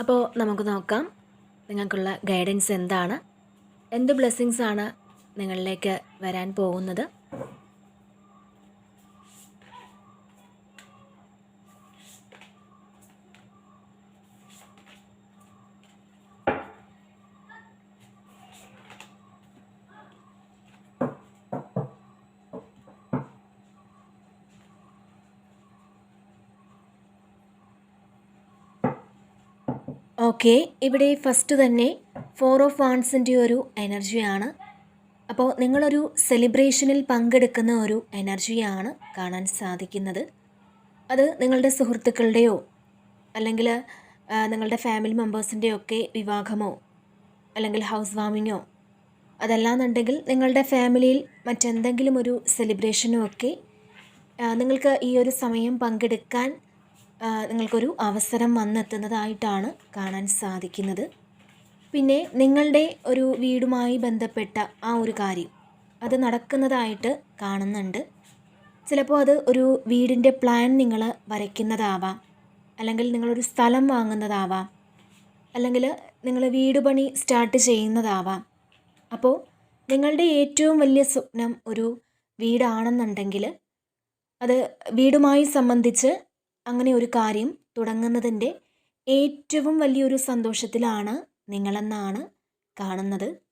അപ്പോൾ നമുക്ക് നോക്കാം നിങ്ങൾക്കുള്ള ഗൈഡൻസ് എന്താണ്? എന്ത് ബ്ലെസ്സിങ്സ് ആണ് നിങ്ങളിലേക്ക് വരാൻ പോകുന്നത്? ഓക്കെ ഇവിടെ ഫസ്റ്റ് തന്നെ ഫോർ ഓഫ് വാൺസിന്റെ ഒരു എനർജിയാണ് അപ്പോൾ നിങ്ങളൊരു സെലിബ്രേഷനിൽ പങ്കെടുക്കുന്ന ഒരു എനർജിയാണ് കാണാൻ സാധിക്കുന്നത്. അത് നിങ്ങളുടെ സുഹൃത്തുക്കളുടെയോ അല്ലെങ്കിൽ നിങ്ങളുടെ ഫാമിലി മെമ്പേഴ്സിന്റെയോ ഒക്കെ വിവാഹമോ അല്ലെങ്കിൽ ഹൗസ് വാമിങ്ങോ അതല്ലാന്നുണ്ടെങ്കിൽ നിങ്ങളുടെ ഫാമിലിയിൽ മറ്റെന്തെങ്കിലും ഒരു സെലിബ്രേഷനോ ഒക്കെ നിങ്ങൾക്ക് ഈ ഒരു സമയം പങ്കെടുക്കാൻ നിങ്ങൾക്കൊരു അവസരം വന്നെത്തുന്നതായിട്ടാണ് കാണാൻ സാധിക്കുന്നത്. പിന്നെ നിങ്ങളുടെ ഒരു വീടുമായി ബന്ധപ്പെട്ട ആ ഒരു കാര്യം അത് നടക്കുന്നതായിട്ട് കാണുന്നുണ്ട്. ചിലപ്പോൾ അത് ഒരു വീടിന്റെ പ്ലാൻ നിങ്ങൾ വരയ്ക്കുന്നതാവാം അല്ലെങ്കിൽ നിങ്ങളൊരു സ്ഥലം വാങ്ങുന്നതാവാം അല്ലെങ്കിൽ നിങ്ങൾ വീട് പണി സ്റ്റാർട്ട് ചെയ്യുന്നതാവാം. അപ്പോൾ നിങ്ങളുടെ ഏറ്റവും വലിയ സ്വപ്നം ഒരു വീടാണെന്നുണ്ടെങ്കിൽ അത് വീടുമായി സംബന്ധിച്ച് അങ്ങനെ ഒരു കാര്യം തുടങ്ങുന്നതിന്റെ ഏറ്റവും വലിയൊരു സന്തോഷത്തിലാണ് നിങ്ങളെന്നാണ് കാണുന്നത്.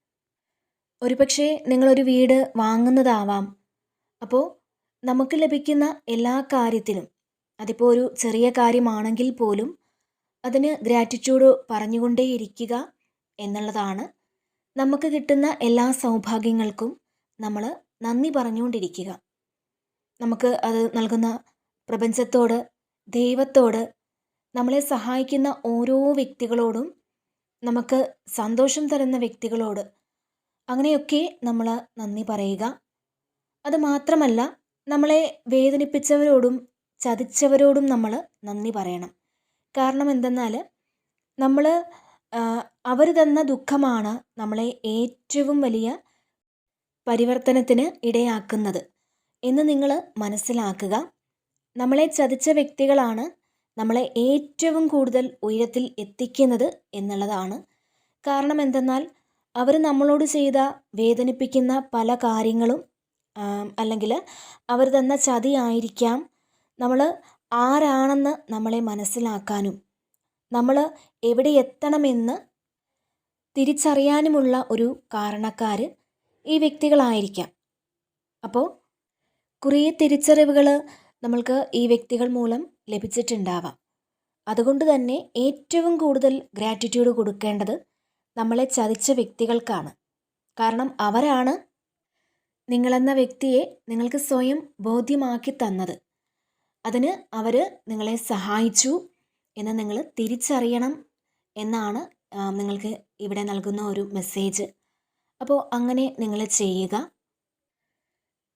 ഒരുപക്ഷെ നിങ്ങളൊരു വീട് വാങ്ങുന്നതാവാം. അപ്പോൾ നമുക്ക് ലഭിക്കുന്ന എല്ലാ കാര്യത്തിലും അതിപ്പോൾ ഒരു ചെറിയ കാര്യമാണെങ്കിൽ പോലും അതിന് ഗ്രാറ്റിറ്റ്യൂഡ് പറഞ്ഞുകൊണ്ടേയിരിക്കുക എന്നുള്ളതാണ്. നമുക്ക് കിട്ടുന്ന എല്ലാ സൗഭാഗ്യങ്ങൾക്കും നമ്മൾ നന്ദി പറഞ്ഞുകൊണ്ടിരിക്കുക. നമുക്ക് അത് നൽകുന്ന പ്രപഞ്ചത്തോട് ദൈവത്തോട് നമ്മളെ സഹായിക്കുന്ന ഓരോ വ്യക്തികളോടും നമുക്ക് സന്തോഷം തരുന്ന വ്യക്തികളോട് അങ്ങനെയൊക്കെ നമ്മൾ നന്ദി പറയുക. അത് മാത്രമല്ല നമ്മളെ വേദനിപ്പിച്ചവരോടും ചതിച്ചവരോടും നമ്മൾ നന്ദി പറയണം. കാരണം എന്തെന്നാൽ നമ്മൾ അവർ തന്ന ദുഃഖമാണ് നമ്മളെ ഏറ്റവും വലിയ പരിവർത്തനത്തിന് ഇടയാക്കുന്നത് എന്ന് നിങ്ങൾ മനസ്സിലാക്കുക. നമ്മളെ ചതിച്ച വ്യക്തികളാണ് നമ്മളെ ഏറ്റവും കൂടുതൽ ഉയരത്തിൽ എത്തിക്കുന്നത് എന്നുള്ളതാണ്. കാരണം എന്തെന്നാൽ അവർ നമ്മളോട് ചെയ്ത വേദനിപ്പിക്കുന്ന പല കാര്യങ്ങളും അല്ലെങ്കിൽ അവർ തന്ന ചതി ആയിരിക്കാം നമ്മൾ ആരാണെന്ന് നമ്മളെ മനസ്സിലാക്കാനും നമ്മൾ എവിടെ എത്തണമെന്ന് തിരിച്ചറിയാനുമുള്ള ഒരു കാരണക്കാർ ഈ വ്യക്തികളായിരിക്കാം. അപ്പോൾ കുറേ തിരിച്ചറിവുകൾ നമ്മൾക്ക് ഈ വ്യക്തികൾ മൂലം ലഭിച്ചിട്ടുണ്ടാവാം. അതുകൊണ്ട് തന്നെ ഏറ്റവും കൂടുതൽ ഗ്രാറ്റിറ്റ്യൂഡ് കൊടുക്കേണ്ടത് നമ്മളെ ചതിച്ച വ്യക്തികൾക്കാണ്. കാരണം അവരാണ് നിങ്ങളെന്ന വ്യക്തിയെ നിങ്ങൾക്ക് സ്വയം ബോധ്യമാക്കി തന്നത്. അതിന് അവർ നിങ്ങളെ സഹായിച്ചു എന്ന് നിങ്ങൾ തിരിച്ചറിയണം എന്നാണ് നിങ്ങൾക്ക് ഇവിടെ നൽകുന്ന ഒരു മെസ്സേജ് അപ്പോൾ അങ്ങനെ നിങ്ങൾ ചെയ്യുക.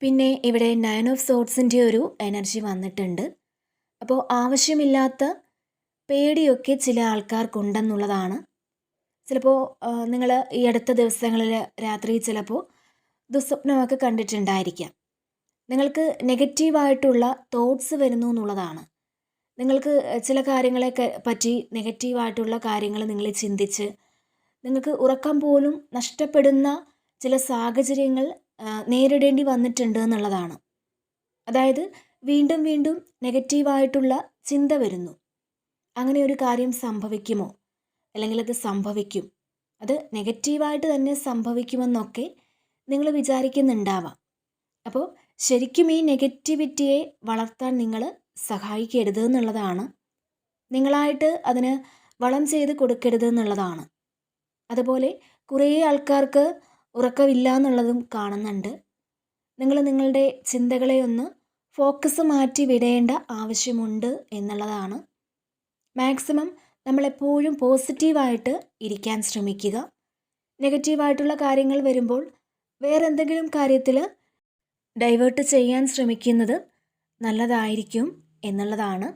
പിന്നെ ഇവിടെ നയൻ ഓഫ് സോട്ട്സിന്റെ ഒരു എനർജി വന്നിട്ടുണ്ട്. അപ്പോൾ ആവശ്യമില്ലാത്ത പേടിയൊക്കെ ചില ആൾക്കാർക്കുണ്ടെന്നുള്ളതാണ്. ചിലപ്പോൾ നിങ്ങൾ ഈ അടുത്ത ദിവസങ്ങളിൽ രാത്രി ചിലപ്പോൾ ദുസ്വപ്നമൊക്കെ കണ്ടിട്ടുണ്ടായിരിക്കാം. നിങ്ങൾക്ക് നെഗറ്റീവായിട്ടുള്ള തോട്ട്സ് വരുന്നു എന്നുള്ളതാണ്. നിങ്ങൾക്ക് ചില കാര്യങ്ങളെ പറ്റി നെഗറ്റീവായിട്ടുള്ള കാര്യങ്ങൾ നിങ്ങൾ ചിന്തിച്ച് നിങ്ങൾക്ക് ഉറക്കം പോലും നഷ്ടപ്പെടുന്ന ചില സാഹചര്യങ്ങൾ നേരിടേണ്ടി വന്നിട്ടുണ്ട് എന്നുള്ളതാണ്. അതായത് വീണ്ടും വീണ്ടും നെഗറ്റീവായിട്ടുള്ള ചിന്ത വരുന്നു. അങ്ങനെ ഒരു കാര്യം സംഭവിക്കുമോ? അല്ലെങ്കിൽ അത് സംഭവിക്കും. അത് നെഗറ്റീവായിട്ട് തന്നെ സംഭവിക്കുമെന്നൊക്കെ നിങ്ങൾ വിചാരിക്കുന്നുണ്ടാവാം. അപ്പോൾ ശരിക്കും ഈ നെഗറ്റിവിറ്റിയെ വളർത്താൻ നിങ്ങൾ സഹായിക്കരുത് എന്നുള്ളതാണ്. നിങ്ങളായിട്ട് അതിന് വളം ചെയ്ത് കൊടുക്കരുത് എന്നുള്ളതാണ്. അതുപോലെ കുറേ ആൾക്കാർക്ക് ഉറക്കമില്ല എന്നുള്ളതും കാണുന്നുണ്ട്. നിങ്ങൾ നിങ്ങളുടെ ചിന്തകളെ ഒന്ന് ഫോക്കസ് മാറ്റി വിടേണ്ട ആവശ്യമുണ്ട് എന്നുള്ളതാണ്. മാക്സിമം നമ്മളെപ്പോഴും പോസിറ്റീവായിട്ട് ഇരിക്കാൻ ശ്രമിക്കുക. നെഗറ്റീവായിട്ടുള്ള കാര്യങ്ങൾ വരുമ്പോൾ വേറെ എന്തെങ്കിലും കാര്യത്തിൽ ഡൈവേർട്ട് ചെയ്യാൻ ശ്രമിക്കുന്നത് നല്ലതായിരിക്കും എന്നുള്ളതാണ്.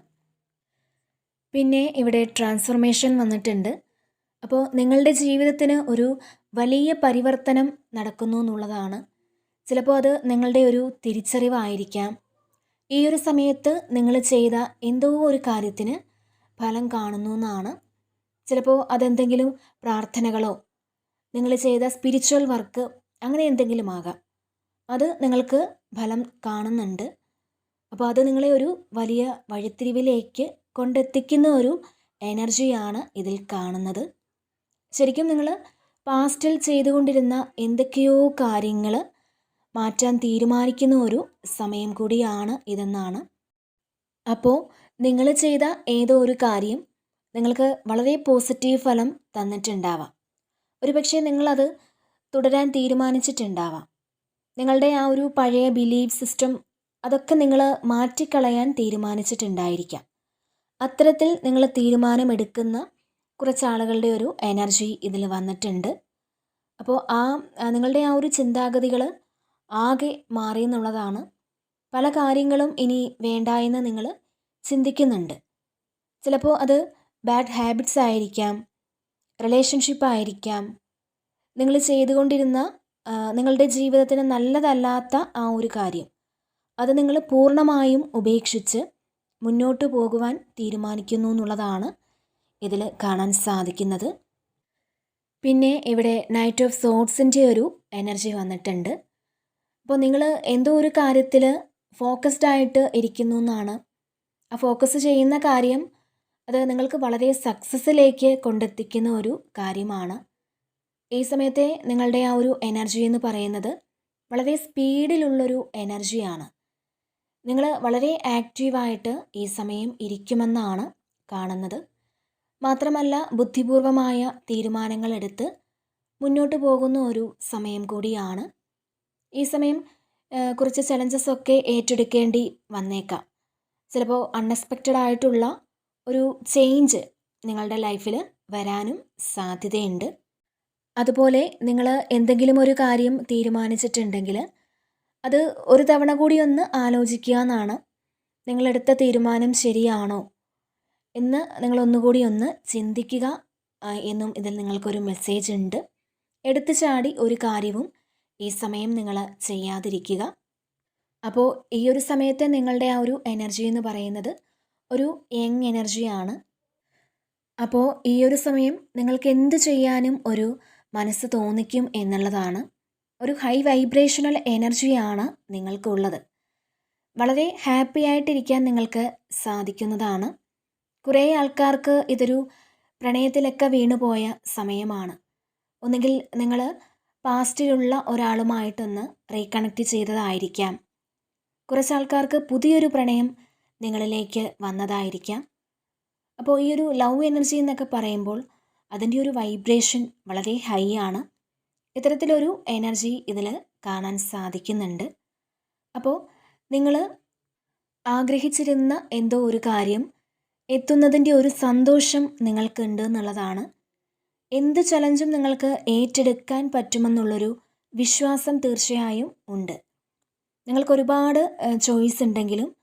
പിന്നെ ഇവിടെ ട്രാൻസ്ഫർമേഷൻ വന്നിട്ടുണ്ട്. അപ്പോൾ നിങ്ങളുടെ ജീവിതത്തിന് ഒരു വലിയ പരിവർത്തനം നടക്കുന്നു എന്നുള്ളതാണ്. ചിലപ്പോൾ അത് നിങ്ങളുടെ ഒരു തിരിച്ചറിവായിരിക്കാം. ഈ ഒരു സമയത്ത് നിങ്ങൾ ചെയ്ത എന്തോ ഒരു കാര്യത്തിന് ഫലം കാണുന്നു എന്നാണ്. ചിലപ്പോൾ അതെന്തെങ്കിലും പ്രാർത്ഥനകളോ നിങ്ങൾ ചെയ്ത സ്പിരിച്വൽ വർക്ക് അങ്ങനെ എന്തെങ്കിലും ആകാം. അത് നിങ്ങൾക്ക് ഫലം കാണുന്നുണ്ട്. അപ്പോൾ അത് നിങ്ങളെ ഒരു വലിയ വഴിത്തിരിവിലേക്ക് കൊണ്ടെത്തിക്കുന്ന ഒരു എനർജിയാണ് ഇതിൽ കാണുന്നത്. ശരിക്കും നിങ്ങൾ പാസ്റ്റിൽ ചെയ്തുകൊണ്ടിരുന്ന എന്തൊക്കെയോ കാര്യങ്ങൾ മാറ്റാൻ തീരുമാനിക്കുന്ന ഒരു സമയം കൂടിയാണ് ഇതെന്നാണ്. അപ്പോൾ നിങ്ങൾ ചെയ്ത ഏതോ ഒരു കാര്യം നിങ്ങൾക്ക് വളരെ പോസിറ്റീവ് ഫലം തന്നിട്ടുണ്ടാവാം. ഒരുപക്ഷെ നിങ്ങളത് തുടരാൻ തീരുമാനിച്ചിട്ടുണ്ടാവാം. നിങ്ങളുടെ ആ ഒരു പഴയ ബിലീഫ് സിസ്റ്റം അതൊക്കെ നിങ്ങൾ മാറ്റിക്കളയാൻ തീരുമാനിച്ചിട്ടുണ്ടായിരിക്കാം. അത്തരത്തിൽ നിങ്ങൾ തീരുമാനമെടുക്കുന്ന കുറച്ച് ആളുകളുടെ ഒരു എനർജി ഇതിൽ വന്നിട്ടുണ്ട്. അപ്പോൾ ആ നിങ്ങളുടെ ആ ഒരു ചിന്താഗതികൾ ആകെ മാറി എന്നുള്ളതാണ്. പല കാര്യങ്ങളും ഇനി വേണ്ട എന്ന് നിങ്ങൾ ചിന്തിക്കുന്നുണ്ട്. ചിലപ്പോൾ അത് ബാഡ് ഹാബിറ്റ്സ് ആയിരിക്കാം റിലേഷൻഷിപ്പ് ആയിരിക്കാം. നിങ്ങൾ ചെയ്തുകൊണ്ടിരുന്ന നിങ്ങളുടെ ജീവിതത്തിന് നല്ലതല്ലാത്ത ആ ഒരു കാര്യം. അത് നിങ്ങൾ പൂർണമായും ഉപേക്ഷിച്ച് മുന്നോട്ട് പോകുവാൻ തീരുമാനിക്കുന്നു എന്നുള്ളതാണ് ഇതിൽ കാണാൻ സാധിക്കുന്നത്. പിന്നെ ഇവിടെ നൈറ്റ് ഓഫ് സോട്ട്സിന്റെ ഒരു എനർജി വന്നിട്ടുണ്ട്. അപ്പോൾ നിങ്ങൾ എന്തോ ഒരു കാര്യത്തിൽ ഫോക്കസ്ഡ് ആയിട്ട് ഇരിക്കുന്നു എന്നാണ്. ആ ഫോക്കസ് ചെയ്യുന്ന കാര്യം അത് നിങ്ങൾക്ക് വളരെ സക്സസ്സിലേക്ക് കൊണ്ടെത്തിക്കുന്ന ഒരു കാര്യമാണ്. ഈ സമയത്തെ നിങ്ങളുടെ ആ ഒരു എനർജി എന്ന് പറയുന്നത് വളരെ സ്പീഡിലുള്ളൊരു എനർജിയാണ് നിങ്ങൾ വളരെ ആക്റ്റീവായിട്ട് ഈ സമയം ഇരിക്കുമെന്നാണ് കാണുന്നത്. മാത്രമല്ല ബുദ്ധിപൂർവമായ തീരുമാനങ്ങൾ എടുത്ത് മുന്നോട്ട് പോകുന്ന ഒരു സമയം കൂടിയാണ്. ഈ സമയം കുറച്ച് ചലഞ്ചസ് ഒക്കെ ഏറ്റെടുക്കേണ്ടി വന്നേക്കാം. ചിലപ്പോൾ അൺഎക്സ്പെക്റ്റഡ് ആയിട്ടുള്ള ഒരു ചേഞ്ച് നിങ്ങളുടെ ലൈഫിൽ വരാനും സാധ്യതയുണ്ട്. അതുപോലെ നിങ്ങൾ എന്തെങ്കിലും ഒരു കാര്യം തീരുമാനിച്ചിട്ടുണ്ടെങ്കിൽ അത് ഒരു തവണ കൂടി ഒന്ന് ആലോചിക്കുക എന്നാണ് നിങ്ങളെടുത്ത തീരുമാനം ശരിയാണോ? എന്ന് നിങ്ങൾ ഒന്നുകൂടി ഒന്ന് ചിന്തിക്കുക എന്നും ഇതിൽ നിങ്ങൾക്കൊരു മെസ്സേജ് ഉണ്ട്. എടുത്തു ചാടി ഒരു കാര്യവും ഈ സമയം നിങ്ങൾ ചെയ്യാതിരിക്കുക. അപ്പോൾ ഈ ഒരു സമയത്തെ നിങ്ങളുടെ ആ ഒരു എനർജി എന്ന് പറയുന്നത് ഒരു യങ് എനർജിയാണ് അപ്പോൾ ഈ ഒരു സമയം നിങ്ങൾക്ക് എന്ത് ചെയ്യാനും ഒരു മനസ്സ് തോന്നിക്കും എന്നുള്ളതാണ്. ഒരു ഹൈ വൈബ്രേഷണൽ എനർജിയാണ് നിങ്ങൾക്കുള്ളത്. വളരെ ഹാപ്പി ആയിട്ടിരിക്കാൻ നിങ്ങൾക്ക് സാധിക്കുന്നതാണ്. കുറേ ആൾക്കാർക്ക് ഇതൊരു പ്രണയത്തിലൊക്കെ വീണുപോയ സമയമാണ്. ഒന്നുകിൽ നിങ്ങൾ പാസ്റ്റിലുള്ള ഒരാളുമായിട്ടൊന്ന് റീകണക്റ്റ് ചെയ്തതായിരിക്കാം. കുറച്ച് ആൾക്കാർക്ക് പുതിയൊരു പ്രണയം നിങ്ങളിലേക്ക് വന്നതായിരിക്കാം. അപ്പോൾ ഈ ഒരു ലവ് എനർജി എന്നൊക്കെ പറയുമ്പോൾ അതിന്റെ ഒരു വൈബ്രേഷൻ വളരെ ഹൈ ആണ്. ഇത്തരത്തിലൊരു എനർജി ഇതിൽ കാണാൻ സാധിക്കുന്നുണ്ട്. അപ്പോൾ നിങ്ങൾ ആഗ്രഹിച്ചിരുന്ന എന്തോ ഒരു കാര്യം എത്തുന്നതിന്റെ ഒരു സന്തോഷം നിങ്ങൾക്ക് ഉണ്ട് എന്നുള്ളതാണ്. എന്ത് ചലഞ്ചും നിങ്ങൾക്ക് ഏറ്റെടുക്കാൻ പറ്റുമെന്നുള്ളൊരു വിശ്വാസം തീർച്ചയായും ഉണ്ട്. നിങ്ങൾക്ക് ഒരുപാട് ചോയ്സ് ഉണ്ടെങ്കിലും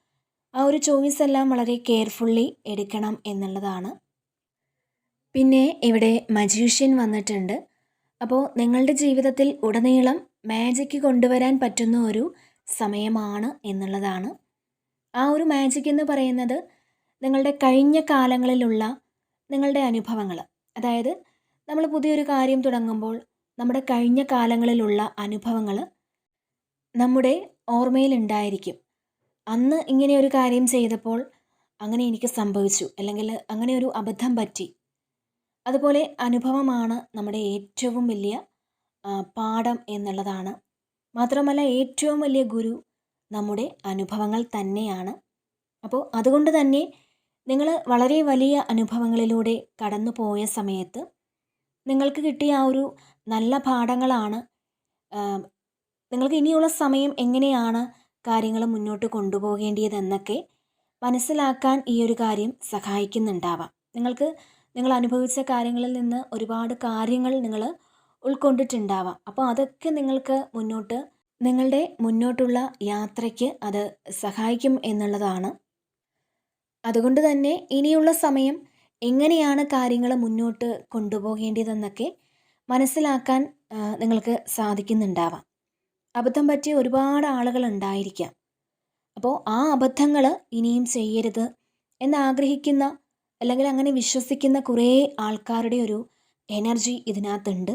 ആ ഒരു ചോയ്സ് എല്ലാം വളരെ കെയർഫുള്ളി എടുക്കണം എന്നുള്ളതാണ്. പിന്നെ ഇവിടെ മജീഷ്യൻ വന്നിട്ടുണ്ട്. അപ്പോൾ നിങ്ങളുടെ ജീവിതത്തിൽ ഉടനീളം മാജിക്ക് കൊണ്ടുവരാൻ പറ്റുന്ന ഒരു സമയമാണ് എന്നുള്ളതാണ്. ആ ഒരു മാജിക് എന്ന് പറയുന്നത് നിങ്ങളുടെ കഴിഞ്ഞ കാലങ്ങളിലുള്ള നിങ്ങളുടെ അനുഭവങ്ങൾ അതായത് നമ്മൾ പുതിയൊരു കാര്യം തുടങ്ങുമ്പോൾ നമ്മുടെ കഴിഞ്ഞ കാലങ്ങളിലുള്ള അനുഭവങ്ങൾ നമ്മുടെ ഓർമ്മയിൽ ഉണ്ടായിരിക്കും. അന്ന് ഇങ്ങനെ ഒരു കാര്യം ചെയ്തപ്പോൾ അങ്ങനെ എനിക്ക് സംഭവിച്ചു. അല്ലെങ്കിൽ അങ്ങനെ ഒരു അബദ്ധം പറ്റി. അതുപോലെ അനുഭവമാണ് നമ്മുടെ ഏറ്റവും വലിയ പാഠം എന്നുള്ളതാണ്. മാത്രമല്ല ഏറ്റവും വലിയ ഗുരു നമ്മുടെ അനുഭവങ്ങൾ തന്നെയാണ്. അപ്പോൾ അതുകൊണ്ട് തന്നെ നിങ്ങൾ വളരെ വലിയ അനുഭവങ്ങളിലൂടെ കടന്നു പോയ സമയത്ത് നിങ്ങൾക്ക് കിട്ടിയ ആ ഒരു നല്ല പാഠങ്ങളാണ് നിങ്ങൾക്ക് ഇനിയുള്ള സമയം എങ്ങനെയാണ് കാര്യങ്ങൾ മുന്നോട്ട് കൊണ്ടുപോകേണ്ടിയതെന്നൊക്കെ മനസ്സിലാക്കാൻ ഈ ഒരു കാര്യം സഹായിക്കുന്നുണ്ടാവാം. നിങ്ങൾക്ക് നിങ്ങൾ അനുഭവിച്ച കാര്യങ്ങളിൽ നിന്ന് ഒരുപാട് കാര്യങ്ങൾ നിങ്ങൾ ഉൾക്കൊണ്ടിട്ടുണ്ടാവാം. അപ്പോൾ അതൊക്കെ നിങ്ങൾക്ക് മുന്നോട്ട് നിങ്ങളുടെ മുന്നോട്ടുള്ള യാത്രയ്ക്ക് അത് സഹായിക്കും എന്നുള്ളതാണ് അതുകൊണ്ട് തന്നെ ഇനിയുള്ള സമയം എങ്ങനെയാണ് കാര്യങ്ങൾ മുന്നോട്ട് കൊണ്ടുപോകേണ്ടതെന്നൊക്കെ മനസ്സിലാക്കാൻ നിങ്ങൾക്ക് സാധിക്കുന്നുണ്ടാവാം. അബദ്ധം പറ്റിയ ഒരുപാട് ആളുകൾ ഉണ്ടായിരിക്കാം. അപ്പോൾ ആ അബദ്ധങ്ങൾ ഇനിയും ചെയ്യരുത് എന്നാഗ്രഹിക്കുന്ന അല്ലെങ്കിൽ അങ്ങനെ വിശ്വസിക്കുന്ന കുറേ ആൾക്കാരുടെ ഒരു എനർജി ഇതിനകത്തുണ്ട്.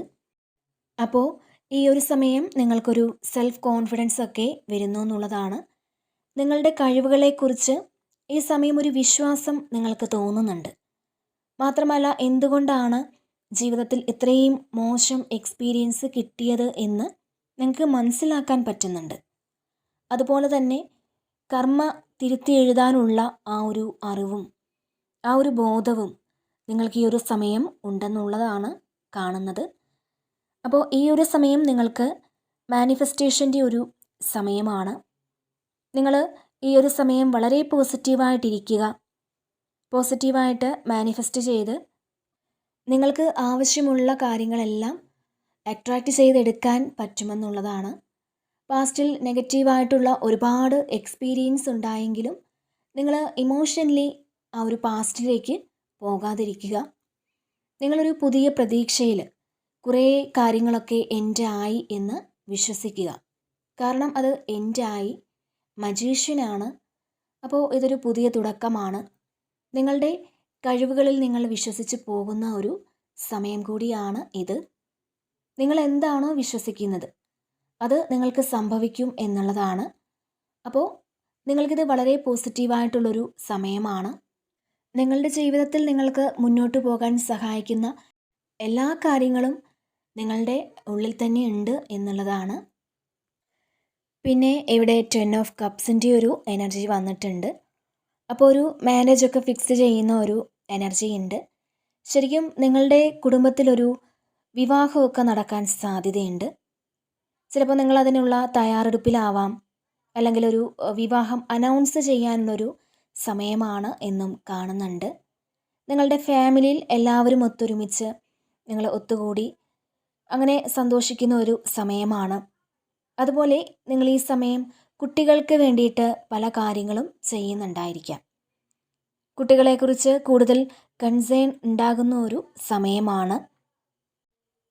അപ്പോൾ ഈ ഒരു സമയം നിങ്ങൾക്കൊരു സെൽഫ് കോൺഫിഡൻസ് ഒക്കെ വരുന്നു എന്നുള്ളതാണ്. നിങ്ങളുടെ കഴിവുകളെക്കുറിച്ച് ഈ സമയം ഒരു വിശ്വാസം നിങ്ങൾക്ക് തോന്നുന്നുണ്ട്. മാത്രമല്ല എന്തുകൊണ്ടാണ് ജീവിതത്തിൽ ഇത്രയും മോശം എക്സ്പീരിയൻസ് കിട്ടിയത് എന്ന് നിങ്ങൾക്ക് മനസ്സിലാക്കാൻ പറ്റുന്നുണ്ട്? അതുപോലെ തന്നെ കർമ്മ തിരുത്തി എഴുതാനുള്ള ആ ഒരു അറിവും ആ ഒരു ബോധവും നിങ്ങൾക്ക് ഈ ഒരു സമയം ഉണ്ടെന്നുള്ളതാണ് കാണുന്നത്. അപ്പോൾ ഈ ഒരു സമയം നിങ്ങൾക്ക് മാനിഫെസ്റ്റേഷന്റെ ഒരു സമയമാണ്. നിങ്ങൾ ഈ ഒരു സമയം വളരെ പോസിറ്റീവായിട്ടിരിക്കുക. പോസിറ്റീവായിട്ട് മാനിഫെസ്റ്റ് ചെയ്ത് നിങ്ങൾക്ക് ആവശ്യമുള്ള കാര്യങ്ങളെല്ലാം അട്രാക്റ്റ് ചെയ്തെടുക്കാൻ പറ്റുമെന്നുള്ളതാണ്. പാസ്റ്റിൽ നെഗറ്റീവായിട്ടുള്ള ഒരുപാട് എക്സ്പീരിയൻസ് ഉണ്ടായെങ്കിലും നിങ്ങൾ ഇമോഷണലി ആ ഒരു പാസ്റ്റിലേക്ക് പോകാതിരിക്കുക. നിങ്ങളൊരു പുതിയ പ്രതീക്ഷയിൽ കുറേ കാര്യങ്ങളൊക്കെ എന്റെ ആയി എന്ന് വിശ്വസിക്കുക. കാരണം അത് എന്റെ ആയി മജീഷ്യനാണ്. അപ്പോൾ ഇതൊരു പുതിയ തുടക്കമാണ്. നിങ്ങളുടെ കഴിവുകളിൽ നിങ്ങൾ വിശ്വസിച്ച് പോകുന്ന ഒരു സമയം കൂടിയാണ് ഇത്. നിങ്ങൾ എന്താണോ വിശ്വസിക്കുന്നത് അത് നിങ്ങൾക്ക് സംഭവിക്കും എന്നുള്ളതാണ്. അപ്പോൾ നിങ്ങൾക്കിത് വളരെ പോസിറ്റീവായിട്ടുള്ളൊരു സമയമാണ്. നിങ്ങളുടെ ജീവിതത്തിൽ നിങ്ങൾക്ക് മുന്നോട്ട് പോകാൻ സഹായിക്കുന്ന എല്ലാ കാര്യങ്ങളും നിങ്ങളുടെ ഉള്ളിൽ തന്നെ ഉണ്ട് എന്നുള്ളതാണ്. പിന്നെ ഇവിടെ ടെൻ ഓഫ് കപ്സിന്റെ ഒരു എനർജി വന്നിട്ടുണ്ട്. അപ്പോൾ ഒരു മാരേജ് ഒക്കെ ഫിക്സ് ചെയ്യുന്ന ഒരു എനർജി ഉണ്ട്. ശരിക്കും നിങ്ങളുടെ കുടുംബത്തിലൊരു വിവാഹമൊക്കെ നടക്കാൻ സാധ്യതയുണ്ട്. ചിലപ്പോൾ നിങ്ങൾ അതിനുള്ള തയ്യാറെടുപ്പിലാവാം. അല്ലെങ്കിൽ ഒരു വിവാഹം അനൗൺസ് ചെയ്യാനുള്ളൊരു സമയമാണ് എന്നും കാണുന്നുണ്ട്. നിങ്ങളുടെ ഫാമിലിയിൽ എല്ലാവരും ഒത്തൊരുമിച്ച് നിങ്ങൾ ഒത്തുകൂടി അങ്ങനെ സന്തോഷിക്കുന്ന ഒരു സമയമാണ്. അതുപോലെ നിങ്ങൾ ഈ സമയം കുട്ടികൾക്ക് വേണ്ടിയിട്ട് പല കാര്യങ്ങളും ചെയ്യുന്നുണ്ടായിരിക്കാം. കുട്ടികളെക്കുറിച്ച് കൂടുതൽ കൺസേൺ ഉണ്ടാകുന്ന ഒരു സമയമാണ്.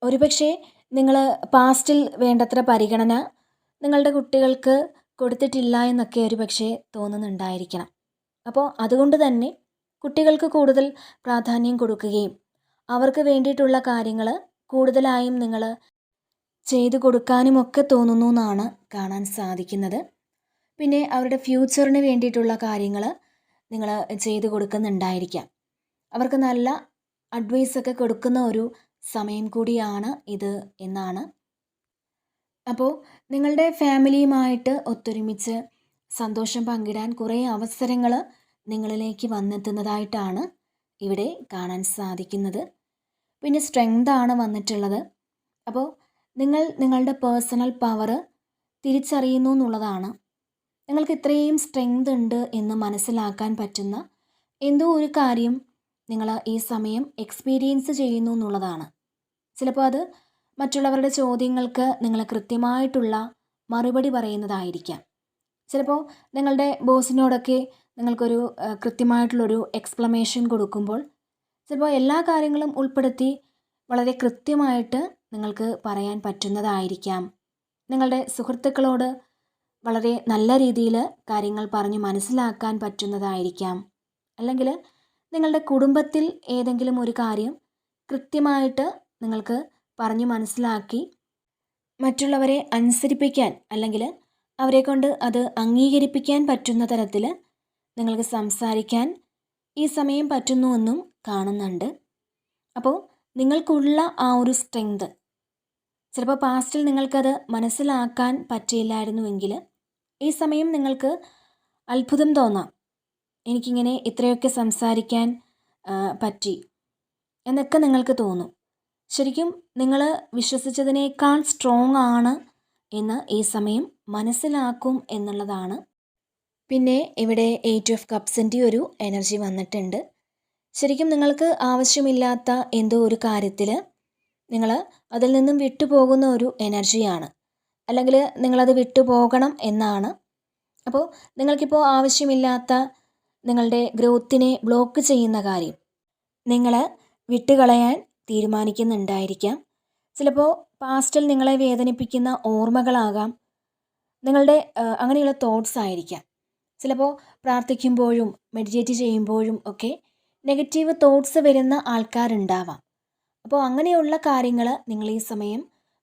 ഒരുപക്ഷെ നിങ്ങൾ പാസ്റ്റിൽ വേണ്ടത്ര പരിഗണന നിങ്ങളുടെ കുട്ടികൾക്ക് കൊടുത്തിട്ടില്ല എന്നൊക്കെ ഒരു പക്ഷേ തോന്നുന്നുണ്ടായിരിക്കണം. അപ്പോൾ അതുകൊണ്ട് തന്നെ കുട്ടികൾക്ക് കൂടുതൽ പ്രാധാന്യം കൊടുക്കുകയും അവർക്ക് വേണ്ടിയിട്ടുള്ള കാര്യങ്ങൾ കൂടുതലായും നിങ്ങൾ ചെയ്തു കൊടുക്കാനുമൊക്കെ തോന്നുന്നു എന്നാണ് കാണാൻ സാധിക്കുന്നത്. പിന്നെ അവരുടെ ഫ്യൂച്ചറിന് വേണ്ടിയിട്ടുള്ള കാര്യങ്ങൾ നിങ്ങൾ ചെയ്തു കൊടുക്കുന്നുണ്ടായിരിക്കാം. അവർക്ക് നല്ല അഡ്വൈസൊക്കെ കൊടുക്കുന്ന ഒരു സമയം കൂടിയാണ് ഇത് എന്നാണ്. അപ്പോൾ നിങ്ങളുടെ ഫാമിലിയുമായിട്ട് ഒത്തൊരുമിച്ച് സന്തോഷം പങ്കിടാൻ കുറേ അവസരങ്ങൾ നിങ്ങളിലേക്ക് വന്നെത്തുന്നതായിട്ടാണ് ഇവിടെ കാണാൻ സാധിക്കുന്നത്. പിന്നെ സ്ട്രെങ്താണ് വന്നിട്ടുള്ളത്. അപ്പോൾ നിങ്ങൾ നിങ്ങളുടെ പേഴ്സണൽ പവർ തിരിച്ചറിയുന്നു എന്നുള്ളതാണ്. നിങ്ങൾക്ക് ഇത്രയും സ്ട്രെങ്ത് ഉണ്ട് എന്ന് മനസ്സിലാക്കാൻ പറ്റുന്ന എന്തോ ഒരു കാര്യം നിങ്ങൾ ഈ സമയം എക്സ്പീരിയൻസ് ചെയ്യുന്നു എന്നുള്ളതാണ്. ചിലപ്പോൾ അത് മറ്റുള്ളവരുടെ ചോദ്യങ്ങൾക്ക് നിങ്ങൾ കൃത്യമായിട്ടുള്ള മറുപടി പറയുന്നതായിരിക്കാം. ചിലപ്പോൾ നിങ്ങളുടെ ബോസിനോടൊക്കെ നിങ്ങൾക്കൊരു കൃത്യമായിട്ടുള്ളൊരു എക്സ്പ്ലമേഷൻ കൊടുക്കുമ്പോൾ ചിലപ്പോൾ എല്ലാ കാര്യങ്ങളും ഉൾപ്പെടുത്തി വളരെ കൃത്യമായിട്ട് നിങ്ങൾക്ക് പറയാൻ പറ്റുന്നതായിരിക്കാം. നിങ്ങളുടെ സുഹൃത്തുക്കളോട് വളരെ നല്ല രീതിയിൽ കാര്യങ്ങൾ പറഞ്ഞ് മനസ്സിലാക്കാൻ പറ്റുന്നതായിരിക്കാം. അല്ലെങ്കിൽ നിങ്ങളുടെ കുടുംബത്തിൽ ഏതെങ്കിലും ഒരു കാര്യം കൃത്യമായിട്ട് നിങ്ങൾക്ക് പറഞ്ഞു മനസ്സിലാക്കി മറ്റുള്ളവരെ അനുസരിപ്പിക്കാൻ അല്ലെങ്കിൽ അവരെ കൊണ്ട് അത് അംഗീകരിപ്പിക്കാൻ പറ്റുന്ന തരത്തിൽ നിങ്ങൾക്ക് സംസാരിക്കാൻ ഈ സമയം പറ്റുന്നുവെന്നും കാണുന്നുണ്ട്. അപ്പോൾ നിങ്ങൾക്കുള്ള ആ ഒരു സ്ട്രെങ്ത് ചിലപ്പോൾ പാസ്റ്റിൽ നിങ്ങൾക്കത് മനസ്സിലാക്കാൻ പറ്റിയില്ലായിരുന്നുവെങ്കിൽ ഈ സമയം നിങ്ങൾക്ക് അത്ഭുതം തോന്നാം. എനിക്കിങ്ങനെ ഇത്രയൊക്കെ സംസാരിക്കാൻ പറ്റി എന്നൊക്കെ നിങ്ങൾക്ക് തോന്നും. ശരിക്കും നിങ്ങൾ വിശ്വസിച്ചതിനേക്കാൾ സ്ട്രോങ് ആണ് എന്ന് ഈ സമയം മനസ്സിലാക്കും എന്നുള്ളതാണ്. പിന്നെ ഇവിടെ എയ്റ്റ് ഓഫ് കപ്സിന്റെ ഒരു എനർജി വന്നിട്ടുണ്ട്. ശരിക്കും നിങ്ങൾക്ക് ആവശ്യമില്ലാത്ത എന്തോ ഒരു കാര്യത്തിൽ നിങ്ങൾ അതിൽ നിന്നും വിട്ടുപോകുന്ന ഒരു എനർജിയാണ്. അല്ലെങ്കിൽ നിങ്ങളത് വിട്ടുപോകണം എന്നാണ്. അപ്പോൾ നിങ്ങൾക്കിപ്പോൾ ആവശ്യമില്ലാത്ത നിങ്ങളുടെ ഗ്രോത്തിനെ ബ്ലോക്ക് ചെയ്യുന്ന കാര്യം നിങ്ങൾ വിട്ടുകളയാൻ തീരുമാനിക്കുന്നുണ്ടായിരിക്കാം. ചിലപ്പോൾ പാസ്റ്റിൽ നിങ്ങളെ വേദനിപ്പിക്കുന്ന ഓർമ്മകളാകാം. നിങ്ങളുടെ അങ്ങനെയുള്ള തോട്ട്സ് ആയിരിക്കാം. ചിലപ്പോൾ പ്രാർത്ഥിക്കുമ്പോഴും മെഡിറ്റേറ്റ് ചെയ്യുമ്പോഴും ഒക്കെ നെഗറ്റീവ് തോട്ട്സ് വരുന്ന ആൾക്കാരുണ്ടാവാം. അപ്പോൾ അങ്ങനെയുള്ള കാര്യങ്ങൾ നിങ്ങൾ ഈ സമയം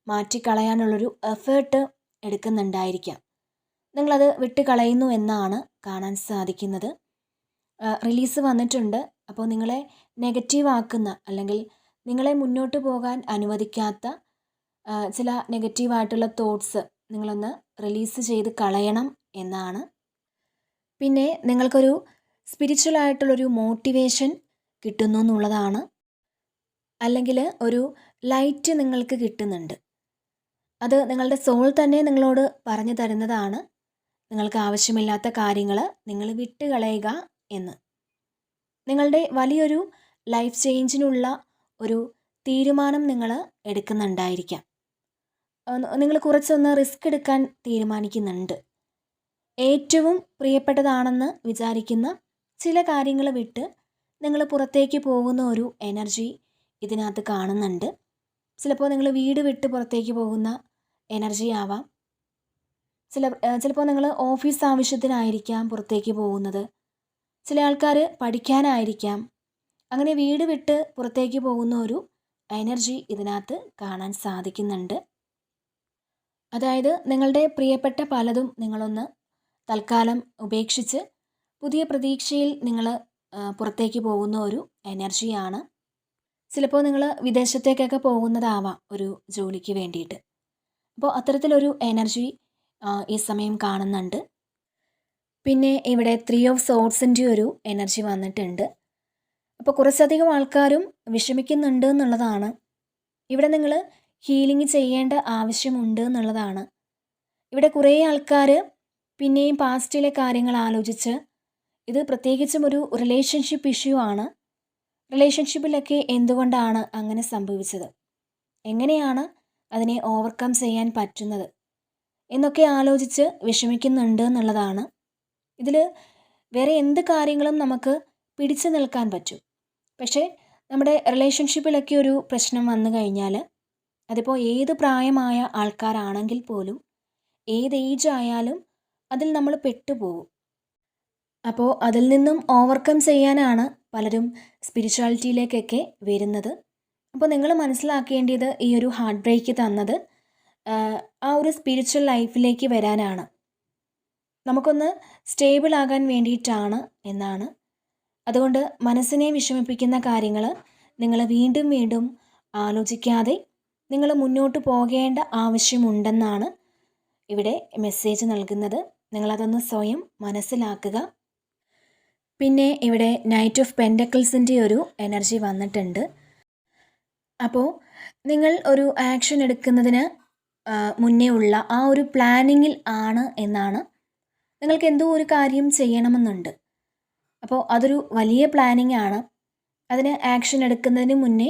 മാറ്റിക്കളയാനുള്ളൊരു എഫേർട്ട് എടുക്കുന്നുണ്ടായിരിക്കാം. നിങ്ങളത് വിട്ട് കളയുന്നു എന്നാണ് കാണാൻ സാധിക്കുന്നത്. റിലീസ് വന്നിട്ടുണ്ട്. അപ്പോൾ നിങ്ങളെ നെഗറ്റീവ് ആക്കുന്ന അല്ലെങ്കിൽ നിങ്ങളെ മുന്നോട്ട് പോകാൻ അനുവദിക്കാത്ത ചില നെഗറ്റീവായിട്ടുള്ള തോട്ട്സ് നിങ്ങളൊന്ന് റിലീസ് ചെയ്ത് കളയണം എന്നാണ്. പിന്നെ നിങ്ങൾക്കൊരു സ്പിരിച്വൽ ആയിട്ടുള്ളൊരു മോട്ടിവേഷൻ കിട്ടുന്നു എന്നുള്ളതാണ് അല്ലെങ്കിൽ ഒരു ലൈറ്റ് നിങ്ങൾക്ക് കിട്ടുന്നുണ്ട്. അത് നിങ്ങളുടെ സോൾ തന്നെ നിങ്ങളോട് പറഞ്ഞു തരുന്നതാണ്. നിങ്ങൾക്ക് ആവശ്യമില്ലാത്ത കാര്യങ്ങൾ നിങ്ങൾ വിട്ടുകളയുക എന്ന്. നിങ്ങളുടെ വലിയൊരു ലൈഫ് ചേഞ്ചിനുള്ള ഒരു തീരുമാനം നിങ്ങൾ എടുക്കുന്നുണ്ടായിരിക്കാം. നിങ്ങൾ കുറച്ചൊന്ന് റിസ്ക് എടുക്കാൻ തീരുമാനിക്കുന്നുണ്ട്. ഏറ്റവും പ്രിയപ്പെട്ടതാണെന്ന് വിചാരിക്കുന്ന ചില കാര്യങ്ങൾ വിട്ട് നിങ്ങൾ പുറത്തേക്ക് പോകുന്ന ഒരു എനർജി ഇതിനകത്ത് കാണുന്നുണ്ട്. ചിലപ്പോൾ നിങ്ങൾ വീട് വിട്ട് പുറത്തേക്ക് പോകുന്ന എനർജി ആവാം. ചില ചിലപ്പോൾ നിങ്ങൾ ഓഫീസ് ആവശ്യത്തിനായിരിക്കാം പുറത്തേക്ക് പോകുന്നത്. ചില ആൾക്കാർ പഠിക്കാനായിരിക്കാം. അങ്ങനെ വീട് വിട്ട് പുറത്തേക്ക് പോകുന്ന ഒരു എനർജി ഇതിനകത്ത് കാണാൻ സാധിക്കുന്നുണ്ട്. അതായത് നിങ്ങളുടെ പ്രിയപ്പെട്ട പലതും നിങ്ങളൊന്ന് തൽക്കാലം ഉപേക്ഷിച്ച് പുതിയ പ്രതീക്ഷയിൽ നിങ്ങൾ പുറത്തേക്ക് പോകുന്ന ഒരു എനർജിയാണ് ചിലപ്പോൾ നിങ്ങൾ വിദേശത്തേക്കൊക്കെ പോകുന്നതാവാം ഒരു ജോലിക്ക് വേണ്ടിയിട്ട്. അപ്പോൾ അത്തരത്തിലൊരു എനർജി ഈ സമയം കാണുന്നുണ്ട്. പിന്നെ ഇവിടെ ത്രീ ഓഫ് സോട്സിന്റെ ഒരു എനർജി വന്നിട്ടുണ്ട്. അപ്പോൾ കുറച്ചധികം ആൾക്കാരും വിഷമിക്കുന്നുണ്ട് എന്നുള്ളതാണ്. ഇവിടെ നിങ്ങൾ ഹീലിംഗ് ചെയ്യേണ്ട ആവശ്യമുണ്ട് എന്നുള്ളതാണ്. ഇവിടെ കുറേ ആൾക്കാർ പിന്നെയും പാസ്റ്റിലെ കാര്യങ്ങൾ ആലോചിച്ച് ഇത് പ്രത്യേകിച്ചും ഒരു റിലേഷൻഷിപ്പ് ഇഷ്യൂ ആണ്. റിലേഷൻഷിപ്പിലൊക്കെ എന്തുകൊണ്ടാണ് അങ്ങനെ സംഭവിച്ചത്? എങ്ങനെയാണ് അതിനെ ഓവർകം ചെയ്യാൻ പറ്റുന്നത്? എന്നൊക്കെ ആലോചിച്ച് വിഷമിക്കുന്നുണ്ട് എന്നുള്ളതാണ്. ഇതിൽ വേറെ എന്ത് കാര്യങ്ങളും നമുക്ക് പിടിച്ചു നിൽക്കാൻ പറ്റും. പക്ഷേ നമ്മുടെ റിലേഷൻഷിപ്പിലൊക്കെ ഒരു പ്രശ്നം വന്നു കഴിഞ്ഞാൽ അതിപ്പോൾ ഏത് പ്രായമായ ആൾക്കാരാണെങ്കിൽ പോലും ഏത് ഏജ് ആയാലും അതിൽ നമ്മൾ പെട്ടുപോകും. അപ്പോൾ അതിൽ നിന്നും ഓവർകം ചെയ്യാനാണ് പലരും സ്പിരിച്വാലിറ്റിയിലേക്കൊക്കെ വരുന്നത്. അപ്പോൾ നിങ്ങൾ മനസ്സിലാക്കേണ്ടത് ഈ ഒരു ഹാർട്ട് ബ്രേക്ക് തന്നത് ആ, ഒരു സ്പിരിച്വൽ ലൈഫിലേക്ക് വരാനാണ്. നമുക്കൊന്ന് സ്റ്റേബിൾ ആകാൻ വേണ്ടിയിട്ടാണ് എന്നാണ്. അതുകൊണ്ട് മനസ്സിനെ വിഷമിപ്പിക്കുന്ന കാര്യങ്ങൾ നിങ്ങൾ വീണ്ടും വീണ്ടും ആലോചിക്കാതെ നിങ്ങൾ മുന്നോട്ട് പോകേണ്ട ആവശ്യമുണ്ടെന്നാണ് ഇവിടെ മെസ്സേജ് നൽകുന്നത്. നിങ്ങളതൊന്ന് സ്വയം മനസ്സിലാക്കുക. പിന്നെ ഇവിടെ നൈറ്റ് ഓഫ് പെൻഡക്കിൾസിന്റെ ഒരു എനർജി വന്നിട്ടുണ്ട്. അപ്പോൾ നിങ്ങൾ ഒരു ആക്ഷൻ എടുക്കുന്നതിന് മുന്നേ ഉള്ള ആ ഒരു പ്ലാനിങ്ങിൽ ആണ് എന്നാണ് നിങ്ങൾക്ക് എന്തോ ഒരു കാര്യം ചെയ്യണമെന്നുണ്ട്. അപ്പോൾ അതൊരു വലിയ പ്ലാനിങ് ആണ്. അതിന് ആക്ഷൻ എടുക്കുന്നതിന് മുന്നേ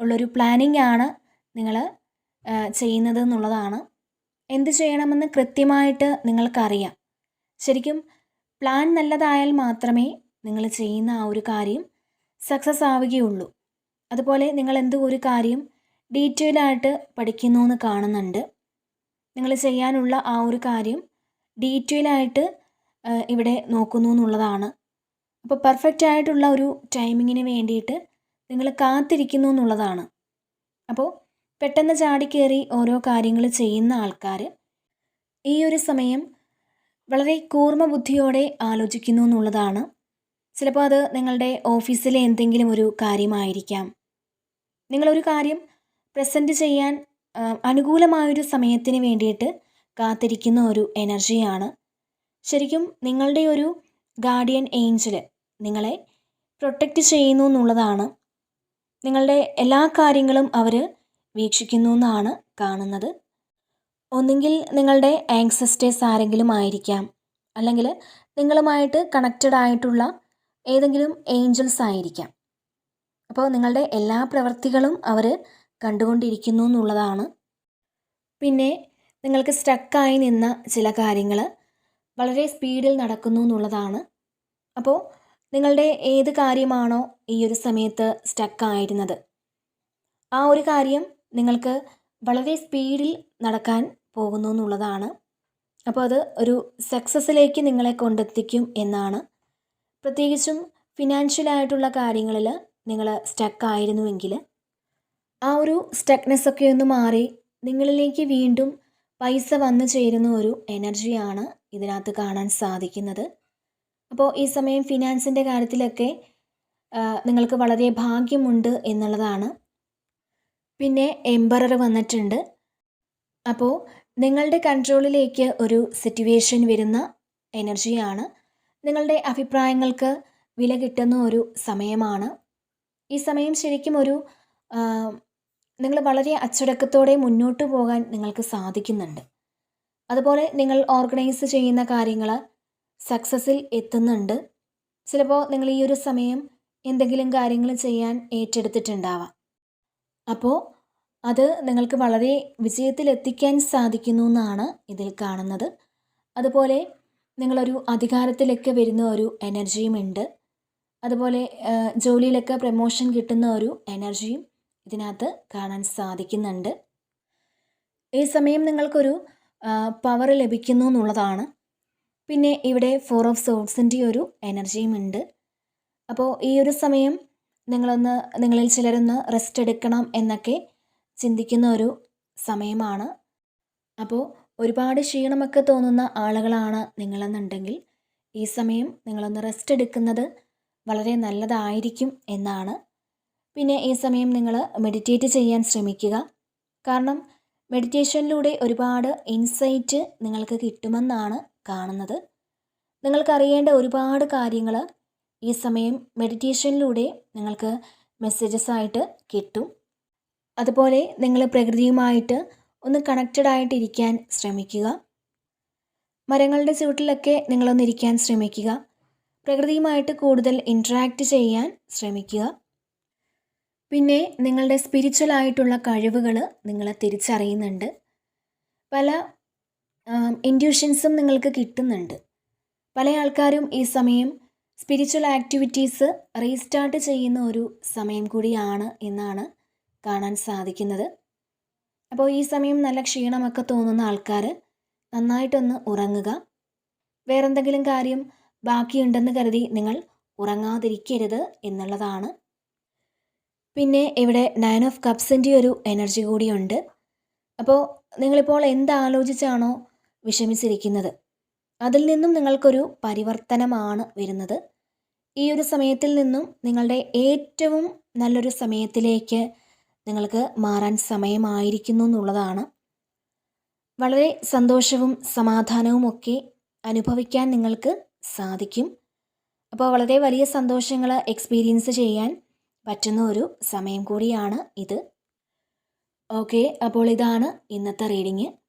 ഉള്ളൊരു പ്ലാനിങ് ആണ് നിങ്ങൾ ചെയ്യുന്നത് എന്നുള്ളതാണ്. എന്ത് ചെയ്യണമെന്ന് കൃത്യമായിട്ട് നിങ്ങൾക്കറിയാം. ശരിക്കും പ്ലാൻ നല്ലതായാൽ മാത്രമേ നിങ്ങൾ ചെയ്യുന്ന ആ ഒരു കാര്യം സക്സസ് ആവുകയുള്ളൂ. അതുപോലെ നിങ്ങൾ എന്തോ ഒരു കാര്യം ഡീറ്റെയിൽ ആയിട്ട് പഠിക്കുന്നു എന്ന് കാണുന്നുണ്ട്. നിങ്ങൾ ചെയ്യാനുള്ള ആ ഒരു കാര്യം ഡീറ്റെയിൽ ആയിട്ട് ഇവിടെ നോക്കുന്നു എന്നുള്ളതാണ്. അപ്പോൾ പെർഫെക്റ്റ് ആയിട്ടുള്ള ഒരു ടൈമിങ്ങിന് വേണ്ടിയിട്ട് നിങ്ങൾ കാത്തിരിക്കുന്നു എന്നുള്ളതാണ്. അപ്പോൾ പെട്ടെന്ന് ചാടിക്കേറി ഓരോ കാര്യങ്ങൾ ചെയ്യുന്ന ആൾക്കാർ ഈ ഒരു സമയം വളരെ കൂർമ്മ ബുദ്ധിയോടെ ആലോചിക്കുന്നു എന്നുള്ളതാണ്. ചിലപ്പോൾ അത് നിങ്ങളുടെ ഓഫീസിലെ എന്തെങ്കിലും ഒരു കാര്യമായിരിക്കാം. നിങ്ങളൊരു കാര്യം പ്രസന്റ് ചെയ്യാൻ അനുകൂലമായൊരു സമയത്തിന് വേണ്ടിയിട്ട് കാത്തിരിക്കുന്ന ഒരു എനർജിയാണ്. ശരിക്കും നിങ്ങളുടെ ഒരു ഗാർഡിയൻ ഏഞ്ചൽ നിങ്ങളെ പ്രൊട്ടക്റ്റ് ചെയ്യുന്നു എന്നുള്ളതാണ്. നിങ്ങളുടെ എല്ലാ കാര്യങ്ങളും അവർ വീക്ഷിക്കുന്നു എന്നാണ് കാണുന്നത്. ഒന്നുകിൽ നിങ്ങളുടെ ആങ്സസ്റ്റേഴ്സ് ആരെങ്കിലും ആയിരിക്കാം. അല്ലെങ്കിൽ നിങ്ങളുമായിട്ട് കണക്റ്റഡ് ആയിട്ടുള്ള ഏതെങ്കിലും ഏഞ്ചൽസ് ആയിരിക്കാം. അപ്പോൾ നിങ്ങളുടെ എല്ലാ പ്രവൃത്തികളും അവർ കണ്ടുകൊണ്ടിരിക്കുന്നു എന്നുള്ളതാണ്. പിന്നെ നിങ്ങൾക്ക് സ്റ്റക്കായി നിന്ന ചില കാര്യങ്ങൾ വളരെ സ്പീഡിൽ നടക്കുന്നു എന്നുള്ളതാണ്. അപ്പോൾ നിങ്ങളുടെ ഏത് കാര്യമാണോ ഈ ഒരു സമയത്ത് സ്റ്റക്കായിരുന്നത് ആ ഒരു കാര്യം നിങ്ങൾക്ക് വളരെ സ്പീഡിൽ നടക്കാൻ പോകുന്നു എന്നുള്ളതാണ്. അപ്പോൾ അത് ഒരു സക്സസ്സിലേക്ക് നിങ്ങളെ കൊണ്ടെത്തിക്കും എന്നാണ്. പ്രത്യേകിച്ചും ഫിനാൻഷ്യലായിട്ടുള്ള കാര്യങ്ങളിൽ നിങ്ങൾ സ്റ്റക്കായിരുന്നുവെങ്കിൽ ആ ഒരു സ്റ്റക്നെസ് ഒക്കെ ഒന്ന് മാറി നിങ്ങളിലേക്ക് വീണ്ടും പൈസ വന്നു ചേരുന്ന ഒരു എനർജിയാണ് ഇതിനകത്ത് കാണാൻ സാധിക്കുന്നത്. അപ്പോൾ ഈ സമയം ഫിനാൻസിന്റെ കാര്യത്തിലൊക്കെ നിങ്ങൾക്ക് വളരെ ഭാഗ്യമുണ്ട് എന്നുള്ളതാണ്. പിന്നെ എംബറർ വന്നിട്ടുണ്ട്. അപ്പോൾ നിങ്ങളുടെ കൺട്രോളിലേക്ക് ഒരു സിറ്റുവേഷൻ വരുന്ന എനർജിയാണ് നിങ്ങളുടെ അഭിപ്രായങ്ങൾക്ക് വില കിട്ടുന്ന ഒരു സമയമാണ്. ഈ സമയം ശരിക്കും ഒരു നിങ്ങൾ വളരെ അച്ചടക്കത്തോടെ മുന്നോട്ട് പോകാൻ നിങ്ങൾക്ക് സാധിക്കുന്നുണ്ട്. അതുപോലെ നിങ്ങൾ ഓർഗനൈസ് ചെയ്യുന്ന കാര്യങ്ങൾ സക്സസ്സിൽ എത്തുന്നുണ്ട്. ചിലപ്പോൾ നിങ്ങൾ ഈ ഒരു സമയം എന്തെങ്കിലും കാര്യങ്ങൾ ചെയ്യാൻ ഏറ്റെടുത്തിട്ടുണ്ടാവാം. അപ്പോൾ അത് നിങ്ങൾക്ക് വളരെ വിജയത്തിലെത്തിക്കാൻ സാധിക്കുന്നു എന്നാണ് ഇതിൽ കാണുന്നത്. അതുപോലെ നിങ്ങളൊരു അധികാരത്തിലൊക്കെ വരുന്ന ഒരു എനർജിയും ഉണ്ട്. അതുപോലെ ജോലിയിലൊക്കെ പ്രമോഷൻ കിട്ടുന്ന ഒരു എനർജിയും ഇതിനകത്ത് കാണാൻ സാധിക്കുന്നുണ്ട്. ഈ സമയം നിങ്ങൾക്കൊരു പവർ ലഭിക്കുന്നു എന്നുള്ളതാണ്. പിന്നെ ഇവിടെ ഫോർ ഓഫ് സോൾസിന്റെ ഒരു എനർജിയും ഉണ്ട്. അപ്പോൾ ഈ ഒരു സമയം നിങ്ങളൊന്ന് നിങ്ങളിൽ ചിലരൊന്ന് റെസ്റ്റ് എടുക്കണം എന്നൊക്കെ ചിന്തിക്കുന്ന ഒരു സമയമാണ്. അപ്പോൾ ഒരുപാട് ക്ഷീണമൊക്കെ തോന്നുന്ന ആളുകളാണ് നിങ്ങളെന്നുണ്ടെങ്കിൽ ഈ സമയം നിങ്ങളൊന്ന് റെസ്റ്റ് എടുക്കുന്നത് വളരെ നല്ലതായിരിക്കും എന്നാണ്. പിന്നെ ഈ സമയം നിങ്ങൾ മെഡിറ്റേറ്റ് ചെയ്യാൻ ശ്രമിക്കുക. കാരണം മെഡിറ്റേഷനിലൂടെ ഒരുപാട് ഇൻസൈറ്റ് നിങ്ങൾക്ക് കിട്ടുമെന്നാണ് കാണുന്നത്. നിങ്ങൾക്കറിയേണ്ട ഒരുപാട് കാര്യങ്ങൾ ഈ സമയം മെഡിറ്റേഷനിലൂടെ നിങ്ങൾക്ക് മെസ്സേജസ് ആയിട്ട് കിട്ടും. അതുപോലെ നിങ്ങൾ പ്രകൃതിയുമായിട്ട് ഒന്ന് കണക്റ്റഡ് ആയിട്ടിരിക്കാൻ ശ്രമിക്കുക. മരങ്ങളുടെ ചുവട്ടിലൊക്കെ നിങ്ങളൊന്ന് ഇരിക്കാൻ ശ്രമിക്കുക. പ്രകൃതിയുമായിട്ട് കൂടുതൽ ഇൻട്രാക്റ്റ് ചെയ്യാൻ ശ്രമിക്കുക. പിന്നെ നിങ്ങളുടെ സ്പിരിച്വൽ ആയിട്ടുള്ള കഴിവുകൾ നിങ്ങൾ തിരിച്ചറിയുന്നുണ്ട്. പല ഇൻഡ്യൂഷൻസും നിങ്ങൾക്ക് കിട്ടുന്നുണ്ട്. പല ആൾക്കാരും ഈ സമയം സ്പിരിച്വൽ ആക്ടിവിറ്റീസ് റീസ്റ്റാർട്ട് ചെയ്യുന്ന ഒരു സമയം കൂടിയാണ് എന്നാണ് കാണാൻ സാധിക്കുന്നത്. അപ്പോൾ ഈ സമയം നല്ല ക്ഷീണമൊക്കെ തോന്നുന്ന ആൾക്കാർ നന്നായിട്ടൊന്ന് ഉറങ്ങുക. വേറെന്തെങ്കിലും കാര്യം ബാക്കിയുണ്ടെന്ന് കരുതി നിങ്ങൾ ഉറങ്ങാതിരിക്കരുത് എന്നുള്ളതാണ്. പിന്നെ ഇവിടെ നയൻ ഓഫ് കപ്സിന്റെ ഒരു എനർജി കൂടിയുണ്ട് അപ്പോൾ നിങ്ങളിപ്പോൾ എന്താലോചിച്ചാണോ വിഷമിച്ചിരിക്കുന്നത്? അതിൽ നിന്നും നിങ്ങൾക്കൊരു പരിവർത്തനമാണ് വരുന്നത്. ഈ ഒരു സമയത്തിൽ നിന്നും നിങ്ങളുടെ ഏറ്റവും നല്ലൊരു സമയത്തിലേക്ക് നിങ്ങൾക്ക് മാറാൻ സമയമായിരിക്കുന്നു എന്നുള്ളതാണ്. വളരെ സന്തോഷവും സമാധാനവും ഒക്കെ അനുഭവിക്കാൻ നിങ്ങൾക്ക് സാധിക്കും. അപ്പോൾ വളരെ വലിയ സന്തോഷങ്ങൾ എക്സ്പീരിയൻസ് ചെയ്യാൻ പറ്റുന്ന ഒരു സമയം കൂടിയാണ് ഇത്. ഓക്കെ അപ്പോൾ ഇതാണ് ഇന്നത്തെ റീഡിങ്